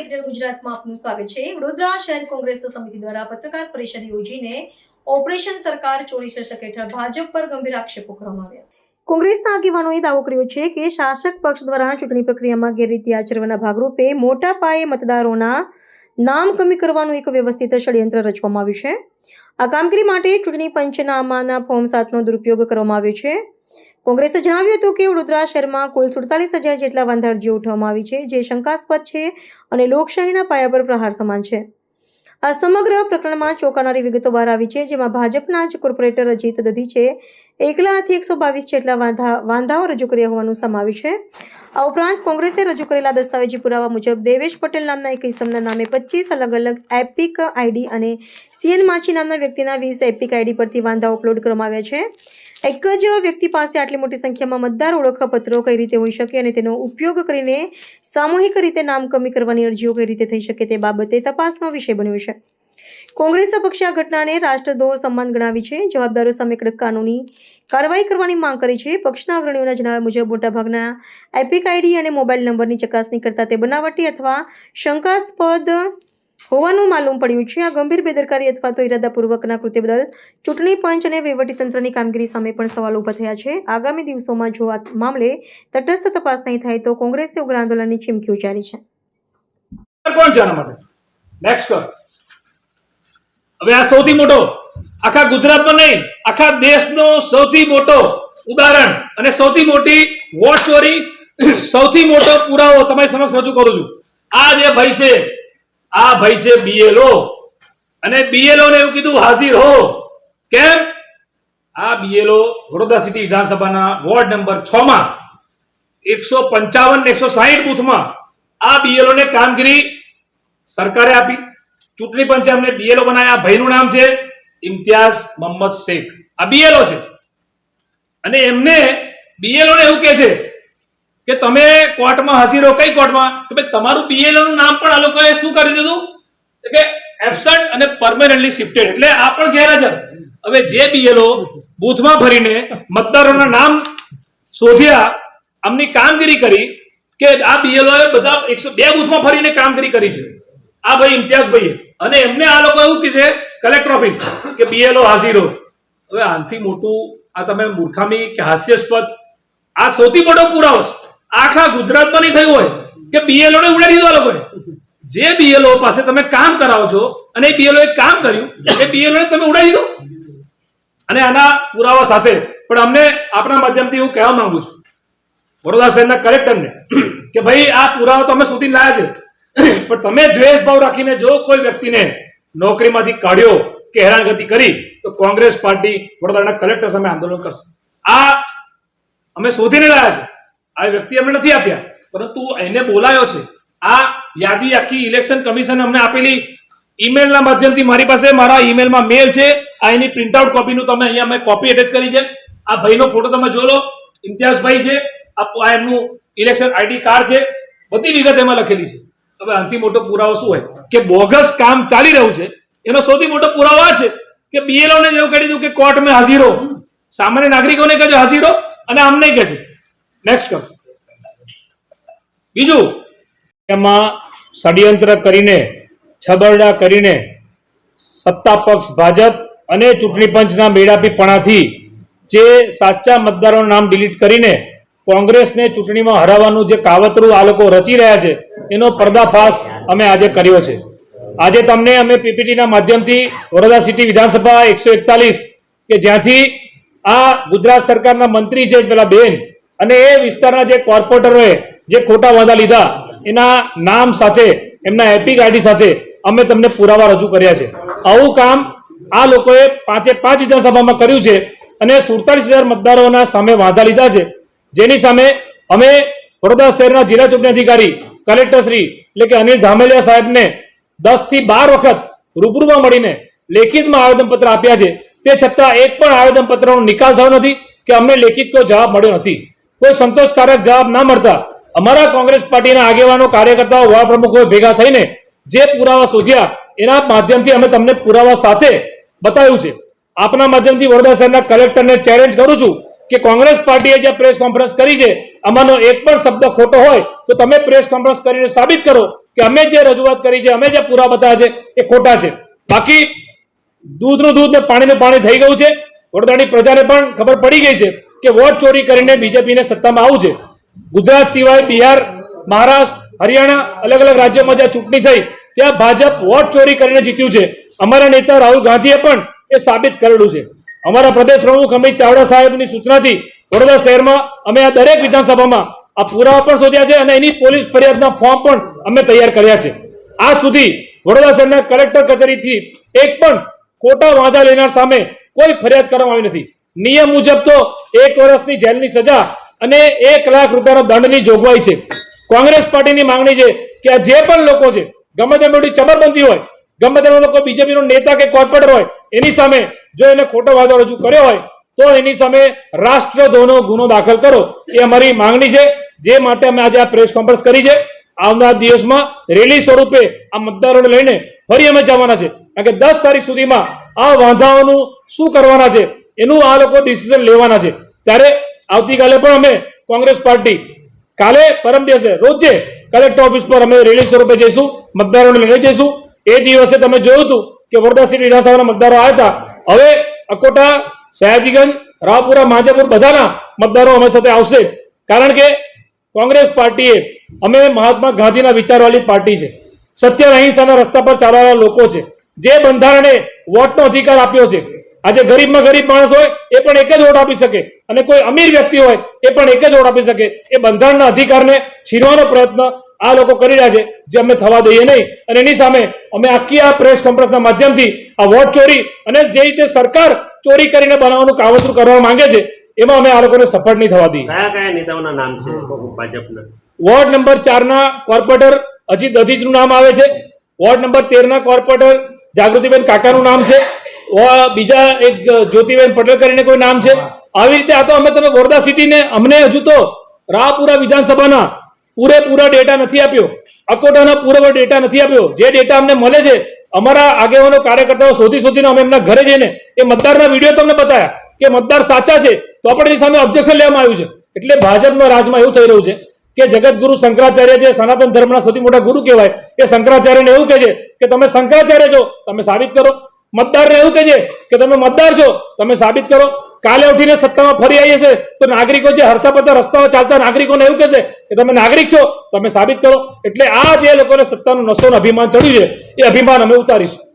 Capital ગુજરાતમાં આપનું સ્વાગત છે. વડોદરા શહેર કોંગ્રેસ સમિતિ દ્વારા પત્રકાર પરિષદ યોજીને ઓપરેશન સરકાર ચોરી શીર્ષક હેઠળ ભાજપ પર ગંભીર આક્ષેપો કરવામાં આવ્યા. કોંગ્રેસના આગેવાનોએ દાવો કર્યો છે કે શાસક પક્ષ દ્વારા ચૂંટણી પ્રક્રિયામાં ગેરરીતિ આચરવાના ભાગરૂપે મોટા પાયે મતદારોના નામ કમી કરવાનું એક વ્યવસ્થિત ષડયંત્ર રચવામાં આવ્યું છે. આ કામગીરી માટે ચૂંટણી પંચનામાના ફોર્મ સાતનો દુરુપયોગ કરવામાં આવ્યો છે. કોંગ્રેસે જણાવ્યું હતું કે વડોદરા શહેરમાં કુલ સુડતાલીસ હજાર જેટલા વાંધા અરજીઓ ઉઠાવવામાં આવી છે, જે શંકાસ્પદ છે અને લોકશાહીના પાયા પર પ્રહાર સમાન છે. આ સમગ્ર પ્રકરણમાં ચોંકાનારી વિગતો બહાર આવી છે, જેમાં ભાજપના જ કોર્પોરેટર અજીત દધીચે એકલા હાથે એકસો બાવીસ જેટલા વાંધા વાંધાઓ રજૂ કર્યા હોવાનું સમાવ્યું છે. આ ઉપરાંત કોંગ્રેસે રજૂ કરેલા દસ્તાવેજી પુરાવા મુજબ દેવેશ પટેલ નામના એક ઇસમના નામે પચીસ અલગ અલગ એપિક આઈડી અને સીએન માછી નામના વ્યક્તિના વીસ એપિક આઈડી પરથી વાંધાઓ અપલોડ કરવામાં આવ્યા છે. એક જ વ્યક્તિ પાસે આટલી મોટી સંખ્યામાં મતદાર ઓળખપત્રો કઈ રીતે હોઈ શકે અને તેનો ઉપયોગ કરીને સામૂહિક રીતે નામ કમી કરવાની અરજીઓ કઈ રીતે થઈ શકે તે બાબતે તપાસનો વિષય બન્યો છે. કોંગ્રેસ પક્ષે આ ઘટનાને રાષ્ટ્રદ્રોહ સન્માન ગણાવી છે. જવાબદારો સામે કડક કાનૂની કાર્યવાહી કરવાની માંગ કરી છે. પક્ષના અગ્રણીઓના જણાવ્યા મુજબ, મોટાભાગના એપિક આઈડી અને મોબાઈલ નંબરની ચકાસણી કરતા તે બનાવટી અથવા શંકાસ્પદ હોવાનું માલુમ પડ્યું છે. આ ગંભીર બેદરકારી અથવા તો ઇરાદાપૂર્વકના કૃત્ય બદલ ચૂંટણી પંચ અને વહીવટીતંત્રની કામગીરી સામે પણ સવાલ ઊભા થયા છે. આગામી દિવસોમાં જો આ મામલે તટસ્થ તપાસ નહીં થાય, તો કોંગ્રેસે ઉગ્ર આંદોલનની ચીમકી ઉચ્ચારી છે. કોણ માટે? નેક્સ્ટ હવે આ સૌથી મોટો, આખા ગુજરાતમાં નહીં, આખા દેશનો સૌથી મોટો ઉદાહરણ અને સૌથી મોટી વોટ ચોરી સૌથી મોટો પુરાવો તમારી સમક્ષ રજૂ કરું છું. આ જે ભાઈ છે, આ ભાઈ છે બીએલઓ અને બીએલઓ ને એવું કીધું, હાજર હો. કેમ? આ બીએલઓ વડોદરા સિટી વિધાનસભાના વોર્ડ નંબર છ માં, એકસો પંચાવન એકસો સાહીઠ બુથમાં આ બીએલઓ ને કામગીરી સરકારે આપી. ચૂંટણી પંચે અમને બીએલઓ બનાવ્યા ભાઈનું નામ છે ઇમ્તિયાઝ મોહમ્મદ શેખ. આ બીએલઓ છે. અને એમને બીએલઓ ને એવું કહે છે કે તમે કોર્ટમાં હાજરો કઈ કોર્ટમાં? કે ભાઈ તમારું બીએલઓ નું નામ પણ આ લોકોએ શું કરી દીધું? કે એબસન્ટ અને પરમેનન્ટલી શિફ્ટેડ એટલે આ પણ ગેરહાજર. હવે જે બીએલઓ બૂથમાં ફરીને મતદારોના નામ શોધ્યા, આમની કામગીરી કરી કે આ બીએલઓ બધા એકસો બે બૂથમાં ફરીને કામગીરી કરી છે. આ ભાઈ ઇમ્તિયાઝભાઈએ. અને એમને આ લોકો એવું કહે છે કલેક્ટર ઓફિસ કે બીએલઓ હાજરો હવે આનાથી મોટું આ તમે મૂર્ખામી કે હાસ્યાસ્પદ, આ સૌથી મોટો પુરાવો છે. આખા ગુજરાતમાં નહીં થયું હોય કે બીએલઓ ને ઉડાડી દીધો આ લોકોએ. જે બીએલઓ પાસે તમે કામ કરાવો છો અને એ બીએલઓ એ કામ કર્યું, એ બીએલઓ ને તમે ઉડાડી દીધો. અને આના પુરાવા સાથે, પણ અમને આપણા માધ્યમથી હું કહેવા માંગુ છું, વડોદરા શહેરના કલેક્ટરને કે ભાઈ આ પુરાવા તો અમે સુધી લાયા છે. પણ તમે દ્વેષ ભાવ રાખીને જો કોઈ વ્યક્તિને નોકરીમાંથી કાઢ્યો કે હેરાનગતિ કરી, તો કોંગ્રેસ પાર્ટી વડોદરાના કલેક્ટર સામે આંદોલન કરશે. આ અમે શોધીને લાયા છે. આ વ્યક્તિ અમને નથી આપ્યા. પરંતુ એને બોલાયો છે. આ યાદી આખી ઇલેક્શન કમિશન અમને આપેલી. ઈમેલના માધ્યમથી મારી પાસે મારા ઈમેલમાં મેલ છે. આ એની પ્રિન્ટઆઉટ કોપીનું તમે અહીંયા મેં કોપી એટેચ કરી છે. આ ભાઈનો ફોટો તમે જો લો. ઇમ્તિયાઝભાઈ છે. આ એમનું ઇલેક્શન આઈડી કાર્ડ છે. બધી વિગત એમાં લખેલી છે. હવે આનાથી મોટો પુરાવો શું હોય? કે બોગસ કામ ચાલી રહ્યું છે. એનો સૌથી મોટો પુરાવો આ છે કે બીએલઓ ને જેવું કહી દીધું કે કોર્ટમાં હાજરો સામાન્ય નાગરિકોને કહેજો હાજરો અને આમને કહે નેક્સ્ટ કરો બીજું, એમાં ષડયંત્ર કરીને, છબરડા કરીને સત્તા પક્ષ ભાજપ અને ચૂંટણી પંચના મેળાપીપણાથી જે સાચા મતદારોનું નામ ડિલીટ કરીને કોંગ્રેસને ચૂંટણીમાં હરાવવાનું જે કાવતરું આ લોકો રચી રહ્યા છે એનો પર્દાફાશ અમે આજે કર્યો છે. આજે તમને અમે પીપીટીના માધ્યમથી વડોદરા સિટી વિધાનસભા એકસો એકતાલીસ, કે જ્યાંથી આ ગુજરાત સરકારના મંત્રી છે પેલા બેન, અને એ વિસ્તારના જે કોર્પોરેટરોએ જે ખોટા વાદા લીધા, એના નામ સાથે, એમના એપિક આઈડી સાથે અમે તમને પુરાવા રજૂ કર્યા છે. આવું કામ આ લોકોએ પાંચે પાંચ વિધાનસભામાં કર્યું છે અને સુડતાલીસ હજાર મતદારોના સામે વાંધા લીધા છે. જેની સામે અમે વડોદરા શહેરના જિલ્લા ચૂંટણી અધિકારી કલેક્ટર શ્રી, એટલે કે અનિલ ધામેલિયા સાહેબને દસથી બાર વખત રૂબરૂમાં મળીને લેખિતમાં આવેદનપત્ર આપ્યા છે. તે છતાં એક પણ આવેદનપત્રનો નિકાલ થયો નથી કે અમને લેખિત કોઈ જવાબ મળ્યો નથી. કોઈ સંતોષકારક જવાબ ના મળતા અમારા કોંગ્રેસ પાર્ટીના આગેવાનો, કાર્યકર્તાઓ વડા પ્રમુખો ભેગા થઈને જે પુરાવા શોધ્યા, એના માધ્યમથી અમે તમને પુરાવા સાથે બતાવ્યું છે. આપના માધ્યમથી વડોદરા શહેરના કલેક્ટરને ચેલેન્જ કરું છું કે કોંગ્રેસ પાર્ટીએ જે પ્રેસ કોન્ફરન્સ કરી છે, આમાંનો એક પણ શબ્દ ખોટો હોય, તો તમે પ્રેસ કોન્ફરન્સ કરીને સાબિત કરો કે અમે જે રજૂઆત કરી છે, અમે જે પૂરા બતાવ્યા છે, એ ખોટા છે. બાકી દૂધનું દૂધ ને પાણીનું પાણી થઈ ગયું છે, વડોદરાની પ્રજાને પણ ખબર પડી ગઈ છે કે વોટ ચોરી કરીને બીજેપીને સત્તામાં આવું છે. ગુજરાત સિવાય બિહાર, મહારાષ્ટ્ર, હરિયાણા અલગ અલગ રાજ્યોમાં જ્યાં ચૂંટણી થઈ, ત્યાં ભાજપ વોટ ચોરી કરીને જીત્યું છે. અમારા નેતા રાહુલ ગાંધીએ પણ એ સાબિત કરેલું છે. અમારા પ્રદેશ પ્રમુખ અમિત ચાવડા સાહેબની સૂચનાથી વડોદરા શહેરમાં અમે આ દરેક વિધાનસભામાં આ પુરાવા પણ શોધ્યા છે અને એની પોલીસ ફરિયાદના ફોર્મ પણ અમે તૈયાર કર્યા છે. આજ સુધી વડોદરા શહેરના કલેક્ટર કચેરીથી એક પણ ખોટા વાંધા લેનાર સામે કોઈ ફરિયાદ કરવામાં આવી નથી. નિયમ મુજબ તો એક વર્ષની જેલની સજા અને એક લાખ રૂપિયાનો દંડની જોગવાઈ છે. કોંગ્રેસ પાર્ટીની માંગણી છે કે આ જે પણ લોકો છે, ગમે તે મોટી ચબરબંધી હોય ગમે તેનો લોકો બીજેપીનો નેતા કે કોર્પોરેટર હોય, એની સામે જો એને ખોટો વાદો રજૂ કર્યો હોય, તો એની સામે રાષ્ટ્રદ્રોહનો ગુનો દાખલ કરો. એ અમારી માંગણી છે. જે માટે અમે આજે આ પ્રેસ કોન્ફરન્સ કરી છે. આવનાર દિવસમાં રેલી સ્વરૂપે આ મતદારોને લઈને ફરી અમે જવાના છે. કારણ કે દસ તારીખ સુધીમાં આ વાંધાઓનું શું કરવાના છે? એનું આ લોકો ડિસિઝન લેવાના છે. ત્યારે આવતીકાલે પણ અમે કોંગ્રેસ પાર્ટી કાલે પરમ દિવસે, રોજે કલેક્ટર ઓફિસ પર અમે રેલી સ્વરૂપે જઈશું, મતદારોને લઈને જઈશું. એ દિવસે તમે જોયું હતું કે વડોદરા સિટી વિધાનસભાના મતદારો આવ્યા હતા. હવે અકોટા, સયાજીગંજ, રાવપુરા, માજાપુર બધાના મતદારો અમારી સાથે આવશે. કારણ કે કોંગ્રેસ પાર્ટીએ અમે મહાત્મા ગાંધીના વિચારવાળી પાર્ટી છે. સત્ય અહિંસાના રસ્તા પર ચાલવાના લોકો છે. જે બંધારણે વોટનો અધિકાર આપ્યો છે. આજે ગરીબમાં ગરીબ માણસ હોય એ પણ એક જ વોટ આપી શકે. અને કોઈ અમીર વ્યક્તિ હોય એ પણ એક જ વોટ આપી શકે. એ બંધારણના અધિકારને છીનવાનો પ્રયત્ન આ લોકો કરી રહ્યા છે જે અમે થવા દઈએ નહીં. અને એની સામે અમે આખી આ પ્રેસ કોન્ફરન્સના માધ્યમથી આ વોટ ચોરી અને જે રીતે સરકાર ચોરી કરીને બનાવવાનું કાવતરું કરવા માંગે છે એમાં અમે આ લોકોને સફળ નહીં થવા દઈએ. કયા કયા નેતાઓના નામ છે? ભાજપના. વોર્ડ નંબર ચારના કોર્પોરેટર અજીત દધીજનું નામ આવે છે. વોર્ડ નંબર તેરના કોર્પોરેટર જાગૃતિબેન કાકાનું નામ છે. બીજા એક જ્યોતિબેન પટેલ કરીને કોઈ નામ છે. આવી રીતે આ તો અમે તમે વડોદરા સિટીને અમને હજુ તો રાહપુરા વિધાનસભાના પૂરેપૂરા ડેટા નથી આપ્યો. અકોટાનો પૂરેપૂરો ડેટા નથી આપ્યો. જે ડેટા અમને મળે છે, અમારા આગેવાનો, કાર્યકર્તાઓ શોધી શોધીને અમે એમના ઘરે જઈને એ મતદારના વીડિયો તમને બતાવ્યા કે મતદાર સાચા છે, તો પણ એની સામે ઓબ્જેક્શન લેવામાં આવ્યું છે. એટલે ભાજપના રાજમાં એવું થઈ રહ્યું છે કે જગતગુરુ શંકરાચાર્ય જે સનાતન ધર્મના સૌથી મોટા ગુરુ કહેવાય. એ શંકરાચાર્યને એવું કહે છે કે તમે શંકરાચાર્ય છો, તમે સાબિત કરો. મતદારને એવું કહે છે કે તમે મતદાર છો, તમે સાબિત કરો. કાલે ઉઠીને સત્તામાં ફરી આવીએ છે તો નાગરિકો જે હરતા પતા રસ્તાઓ ચાલતા નાગરિકોને એવું કહેશે કે તમે નાગરિક છો, તમે સાબિત કરો. એટલે આ જે લોકોને સત્તાનું નશોનું અભિમાન ચડ્યું છે, એ અભિમાન અમે ઉતારીશું.